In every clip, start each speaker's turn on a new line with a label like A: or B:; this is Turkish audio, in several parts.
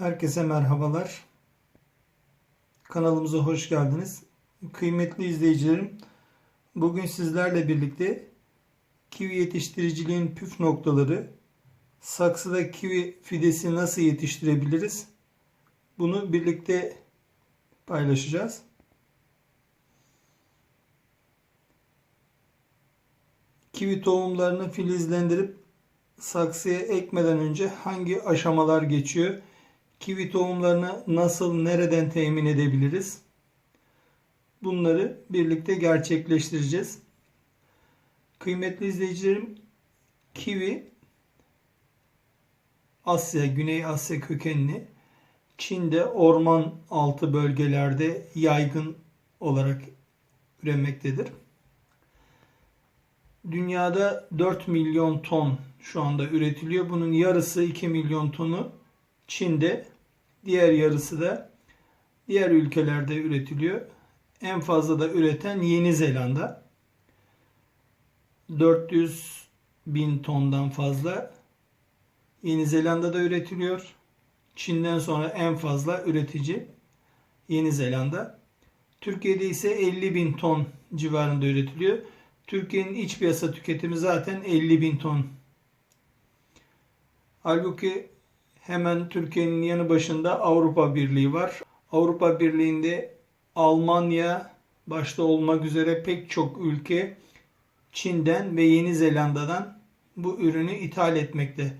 A: Herkese merhabalar. Kanalımıza hoş geldiniz. Kıymetli izleyicilerim, bugün sizlerle birlikte kivi yetiştiriciliğin püf noktaları, saksıda kivi fidesi nasıl yetiştirebiliriz? Bunu birlikte paylaşacağız. Kivi tohumlarını filizlendirip saksıya ekmeden önce hangi aşamalar geçiyor? Kivi tohumlarını nasıl, nereden temin edebiliriz? Bunları birlikte gerçekleştireceğiz. Kıymetli izleyicilerim, kivi Asya, Güney Asya kökenli. Çin'de orman altı bölgelerde yaygın olarak üremektedir. Dünyada 4 milyon ton şu anda üretiliyor. Bunun yarısı 2 milyon tonu Çin'de, diğer yarısı da diğer ülkelerde üretiliyor. En fazla da üreten Yeni Zelanda. 400 bin tondan fazla Yeni Zelanda'da üretiliyor. Çin'den sonra en fazla üretici Yeni Zelanda. Türkiye'de ise 50 bin ton civarında üretiliyor. Türkiye'nin iç piyasa tüketimi zaten 50 bin ton. Halbuki hemen Türkiye'nin yanı başında Avrupa Birliği var. Avrupa Birliği'nde Almanya başta olmak üzere pek çok ülke Çin'den ve Yeni Zelanda'dan bu ürünü ithal etmekte.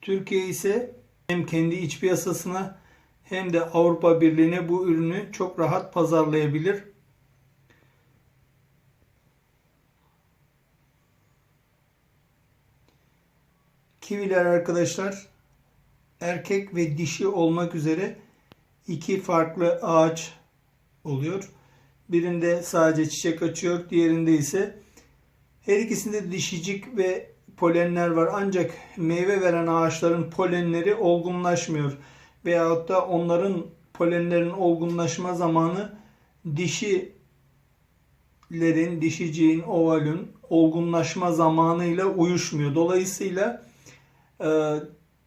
A: Türkiye ise hem kendi iç piyasasına hem de Avrupa Birliği'ne bu ürünü çok rahat pazarlayabilir. Kiviler arkadaşlar erkek ve dişi olmak üzere iki farklı ağaç oluyor. Birinde sadece çiçek açıyor, diğerinde ise her ikisinde dişicik ve polenler var. Ancak meyve veren ağaçların polenleri olgunlaşmıyor. Veyahut da onların polenlerin olgunlaşma zamanı dişilerin, dişiciğin, ovalün olgunlaşma zamanıyla uyuşmuyor. Dolayısıyla e,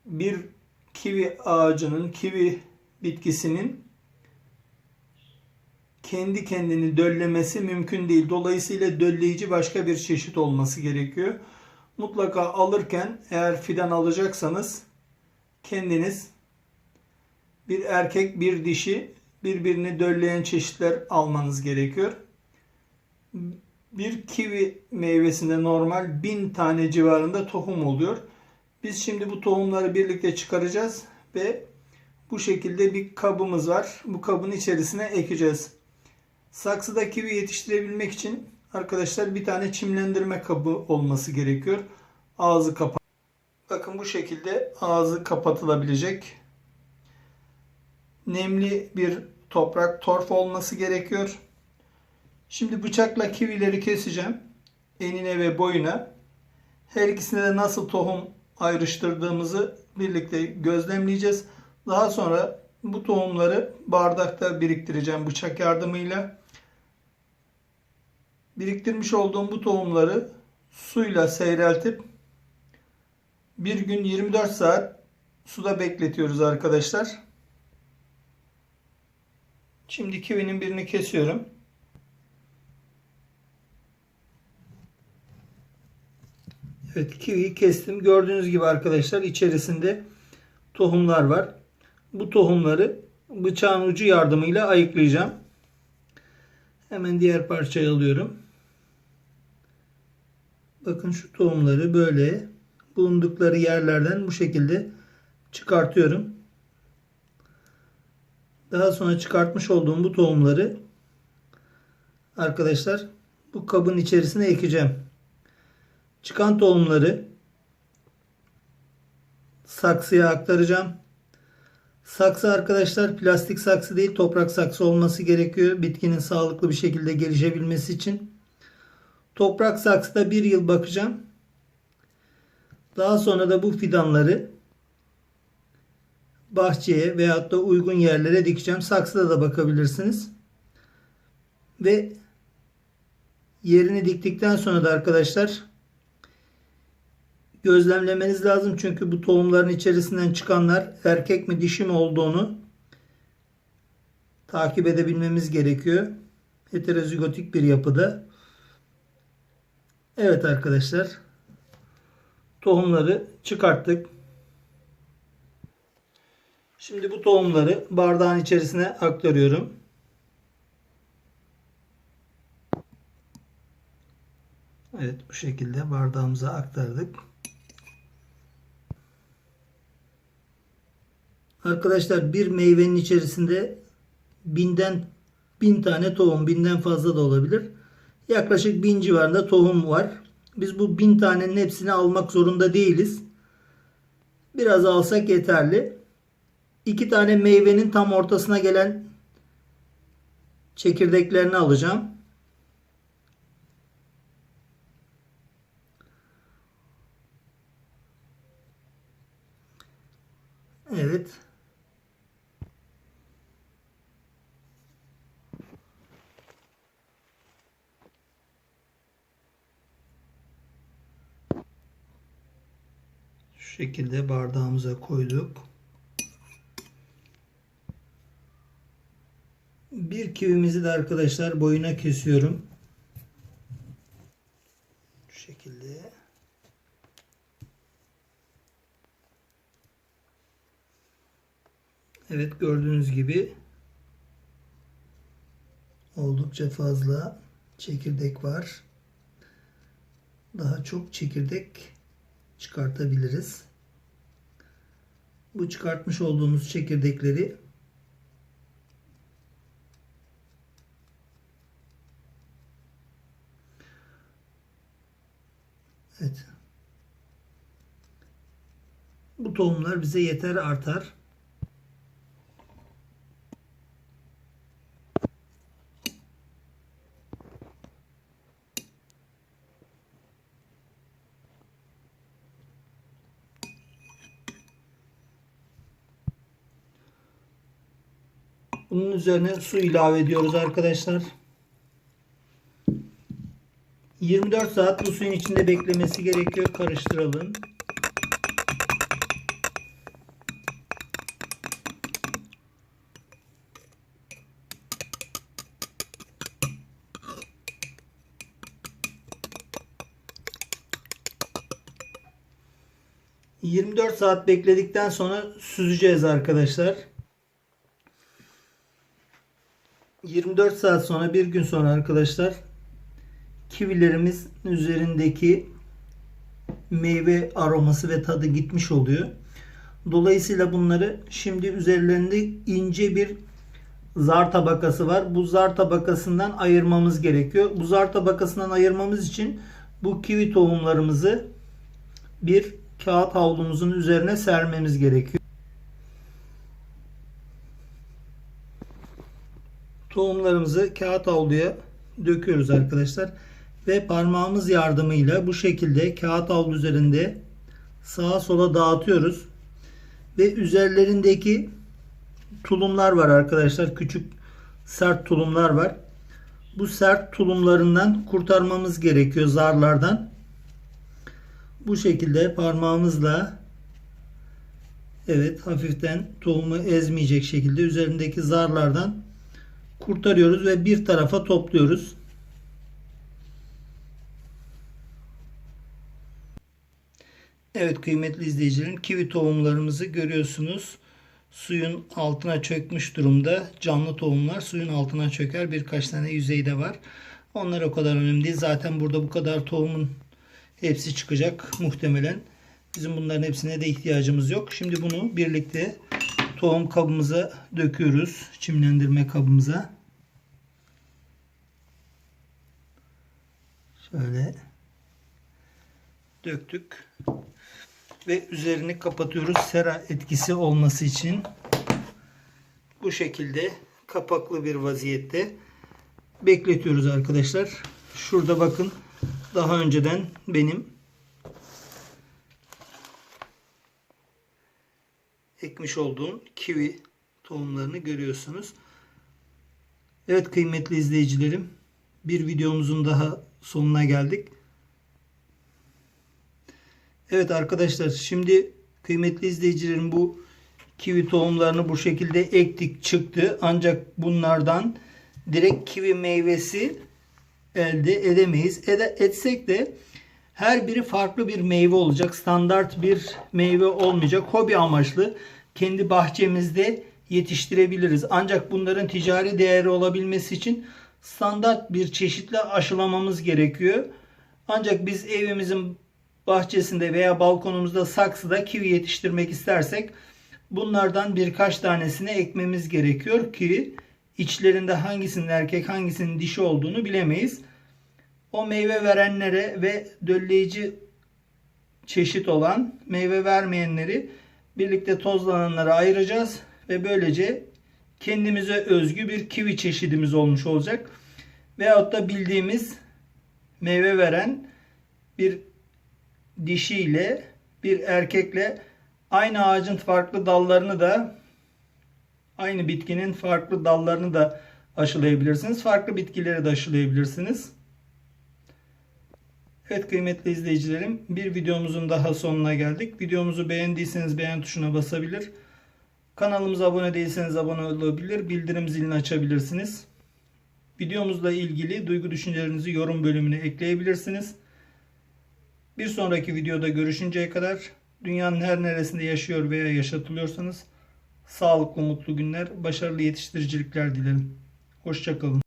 A: bir kivi ağacının, kivi bitkisinin kendi kendini döllemesi mümkün değil. Dolayısıyla dölleyici başka bir çeşit olması gerekiyor. Mutlaka alırken eğer fidan alacaksanız kendiniz bir erkek bir dişi birbirini dölleyen çeşitler almanız gerekiyor. Bir kivi meyvesinde normal bin tane civarında tohum oluyor. Biz şimdi bu tohumları birlikte çıkaracağız ve bu şekilde bir kabımız var. Bu kabın içerisine ekeceğiz. Saksıda kivi yetiştirebilmek için arkadaşlar bir tane çimlendirme kabı olması gerekiyor. Ağzı kapat. Bakın bu şekilde ağzı kapatılabilecek nemli bir toprak torf olması gerekiyor. Şimdi bıçakla kivileri keseceğim. Enine ve boyuna. Her ikisine de nasıl tohum ayrıştırdığımızı birlikte gözlemleyeceğiz. Daha sonra bu tohumları bardakta biriktireceğim bıçak yardımıyla. Biriktirmiş olduğum bu tohumları suyla seyreltip bir gün 24 saat suda bekletiyoruz arkadaşlar. Şimdi kivinin birini kesiyorum. Evet kiviyi kestim. Gördüğünüz gibi arkadaşlar içerisinde tohumlar var. Bu tohumları bıçağın ucu yardımıyla ayıklayacağım. Hemen diğer parçayı alıyorum. Bakın şu tohumları böyle bulundukları yerlerden bu şekilde çıkartıyorum. Daha sonra çıkartmış olduğum bu tohumları arkadaşlar bu kabın içerisine ekeceğim. Çıkan tohumları saksıya aktaracağım. Saksı arkadaşlar plastik saksı değil toprak saksı olması gerekiyor. Bitkinin sağlıklı bir şekilde gelişebilmesi için. Toprak saksıda bir yıl bakacağım. Daha sonra da bu fidanları bahçeye veyahut da uygun yerlere dikeceğim. Saksıda da bakabilirsiniz. Ve yerini diktikten sonra da arkadaşlar gözlemlemeniz lazım. Çünkü bu tohumların içerisinden çıkanlar erkek mi dişi mi olduğunu takip edebilmemiz gerekiyor. Heterozigotik bir yapıda. Evet arkadaşlar. Tohumları çıkarttık. Şimdi bu tohumları bardağın içerisine aktarıyorum. Evet bu şekilde bardağımıza aktardık. Arkadaşlar bir meyvenin içerisinde binden bin tane tohum, binden fazla da olabilir. Yaklaşık bin civarında tohum var. Biz bu bin tanenin hepsini almak zorunda değiliz. Biraz alsak yeterli. İki tane meyvenin tam ortasına gelen çekirdeklerini alacağım. Evet. Şekilde bardağımıza koyduk. Bir kivimizi de arkadaşlar boyuna kesiyorum. Şu şekilde. Evet gördüğünüz gibi oldukça fazla çekirdek var. Daha çok çekirdek çıkartabiliriz. Bu çıkartmış olduğumuz çekirdekleri Evet. Bu tohumlar bize yeter artar. Bunun üzerine su ilave ediyoruz arkadaşlar. 24 saat bu suyun içinde beklemesi gerekiyor. Karıştıralım. ...24 saat bekledikten sonra süzeceğiz arkadaşlar. 24 saat sonra bir gün sonra arkadaşlar kivilerimiz üzerindeki meyve aroması ve tadı gitmiş oluyor. Dolayısıyla bunları şimdi üzerlerinde ince bir zar tabakası var. Bu zar tabakasından ayırmamız gerekiyor. Bu zar tabakasından ayırmamız için bu kivi tohumlarımızı bir kağıt havlumuzun üzerine sermemiz gerekiyor. Tohumlarımızı kağıt havluya döküyoruz arkadaşlar. Ve parmağımız yardımıyla bu şekilde kağıt havlu üzerinde sağa sola dağıtıyoruz. Ve üzerlerindeki tulumlar var arkadaşlar. Küçük sert tulumlar var. Bu sert tulumlarından kurtarmamız gerekiyor zarlardan. Bu şekilde parmağımızla evet hafiften tohumu ezmeyecek şekilde üzerindeki zarlardan kurtarıyoruz ve bir tarafa topluyoruz. Evet kıymetli izleyicilerim kivi tohumlarımızı görüyorsunuz. Suyun altına çökmüş durumda. Canlı tohumlar suyun altına çöker. Birkaç tane yüzeyde var. Onlar o kadar önemli değil. Zaten burada bu kadar tohumun hepsi çıkacak muhtemelen. Bizim bunların hepsine de ihtiyacımız yok. Şimdi bunu birlikte tohum kabımıza döküyoruz. Çimlendirme kabımıza. Şöyle döktük ve üzerini kapatıyoruz sera etkisi olması için. Bu şekilde kapaklı bir vaziyette bekletiyoruz arkadaşlar. Şurada bakın daha önceden benim ekmiş olduğum kivi tohumlarını görüyorsunuz. Evet kıymetli izleyicilerim bir videomuzun daha sonuna geldik. Evet arkadaşlar şimdi kıymetli izleyicilerim bu kivi tohumlarını bu şekilde ektik çıktı. Ancak bunlardan direkt kivi meyvesi elde edemeyiz. Ede, etsek de her biri farklı bir meyve olacak. Standart bir meyve olmayacak. Hobi amaçlı kendi bahçemizde yetiştirebiliriz. Ancak bunların ticari değeri olabilmesi için standart bir çeşitle aşılamamız gerekiyor. Ancak biz evimizin bahçesinde veya balkonumuzda saksıda kivi yetiştirmek istersek bunlardan birkaç tanesini ekmemiz gerekiyor ki içlerinde hangisinin erkek hangisinin dişi olduğunu bilemeyiz. O meyve verenlere ve dölleyici çeşit olan meyve vermeyenleri birlikte tozlananlara ayıracağız ve böylece kendimize özgü bir kivi çeşidimiz olmuş olacak. Veyahut da bildiğimiz meyve veren bir dişiyle bir erkekle aynı ağacın farklı dallarını da aynı bitkinin farklı dallarını da aşılayabilirsiniz. Farklı bitkileri de aşılayabilirsiniz. Evet kıymetli izleyicilerim bir videomuzun daha sonuna geldik. Videomuzu beğendiyseniz beğen tuşuna basabilir. Kanalımıza abone değilseniz abone olabilir. Bildirim zilini açabilirsiniz. Videomuzla ilgili duygu düşüncelerinizi yorum bölümüne ekleyebilirsiniz. Bir sonraki videoda görüşünceye kadar dünyanın her neresinde yaşıyor veya yaşatılıyorsanız sağlıklı mutlu günler, başarılı yetiştiricilikler dilerim. Hoşçakalın.